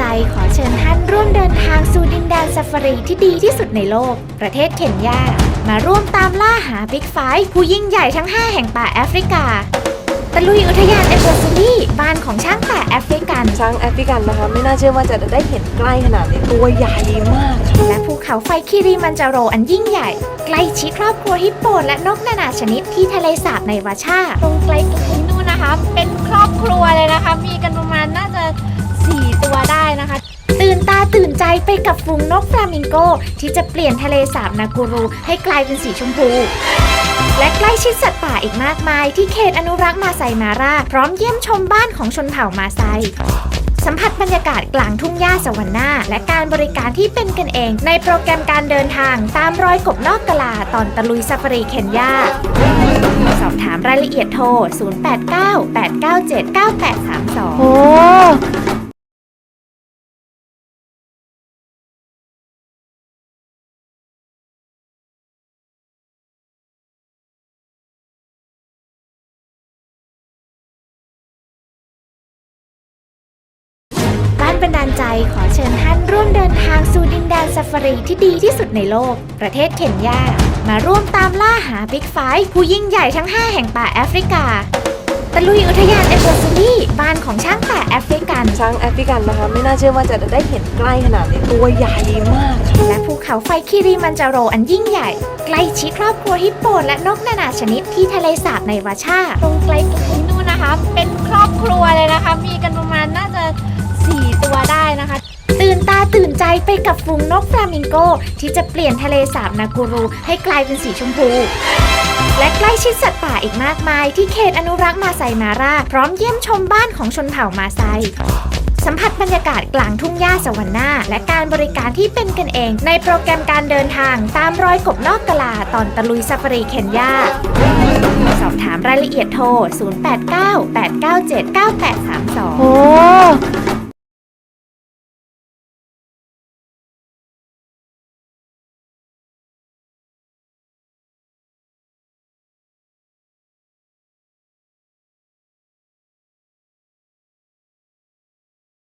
ลใจขอเชิญท่านร่วมเดินทางสู่ดินแดนซาฟารีที่ดีที่สุดในโลก ประเทศเคนยา มาร่วมตามล่าหาบิ๊กไฟผู้ยิ่งใหญ่ทั้ง 5 แห่งป่าแอฟริกา ตะลุยอุทยานเอเวอร์ซิลี่บ้านของช้างป่าแอฟริกัน ช้างแอฟริกันนะคะ ไม่น่าเชื่อว่าจะได้เห็นใกล้ขนาดนี้ตัวใหญ่มากค่ะและภูเขาไฟคิริมันจาโรอันยิ่งใหญ่ ใกล้ชิดครอบครัวฮิปโปและนกนานาชนิดที่ทะเลสาบในวาชาตรงไกลๆนู่นนะคะ เป็นครอบครัวเลยนะคะ มีกันประมาณน่าจะ 4 ตัวได้นะคะ ตื่นตาตื่นใจไปกับฝูงนกฟลามิงโก ที่จะเปลี่ยนทะเลสาบนากูรู ให้กลายเป็นสีชมพูและใกล้ชิดสัตว์ป่าอีกมากมาย ที่เขตอนุรักษ์มาไซมารา พร้อมเยี่ยมชมบ้านของชนเผ่ามาไซ สัมผัสบรรยากาศกลางทุ่งหญ้าสวรรค์นาและการบริการที่เป็นกันเอง ในโปรแกรมการเดินทาง ตามรอยกบนอกกะลาตอนตะลุยซาฟารีเคนยาสอบถามรายละเอียดโทร 0898979832 บ้านบันดาลใจขอเชิญท่านร่วมเดินทางสู่ดินแดนซาฟารีที่ดีที่สุดในโลก ประเทศเคนยา มาร่วมตามล่าหาบิ๊กไฟผู้ยิ่งใหญ่ทั้ง 5 แห่งป่าแอฟริกา ตะลุยอุทยานเอเวอร์ซิลี่บ้านของช้างป่าแอฟริกัน ช้างแอฟริกันนะคะ ไม่น่าเชื่อว่าจะได้เห็นใกล้ขนาดนี้ตัวใหญ่มากค่ะและภูเขาไฟคิริมันจาโรอันยิ่งใหญ่ ใกล้ชิดครอบครัวฮิปโปและนกนานาชนิดที่ทะเลสาบในวาชาตรงไกลๆนู่นนะคะ เป็นครอบครัวเลยนะคะ มีกันประมาณน่าจะ 4 ตัวได้นะคะ ตื่นตาตื่นใจไปกับฝูงนกฟลามิงโก ที่จะเปลี่ยนทะเลสาบนากูรู ให้กลายเป็นสีชมพูและใกล้ชิดสัตว์ป่าอีกมากมาย ที่เขตอนุรักษ์มาไซมารา พร้อมเยี่ยมชมบ้านของชนเผ่ามาไซ สัมผัสบรรยากาศกลางทุ่งหญ้าสวรรค์นาและการบริการที่เป็นกันเอง ในโปรแกรมการเดินทาง ตามรอยกบนอกกะลาตอนตะลุยซาฟารีเคนยาสอบถามรายละเอียดโทร 0898979832 โอ้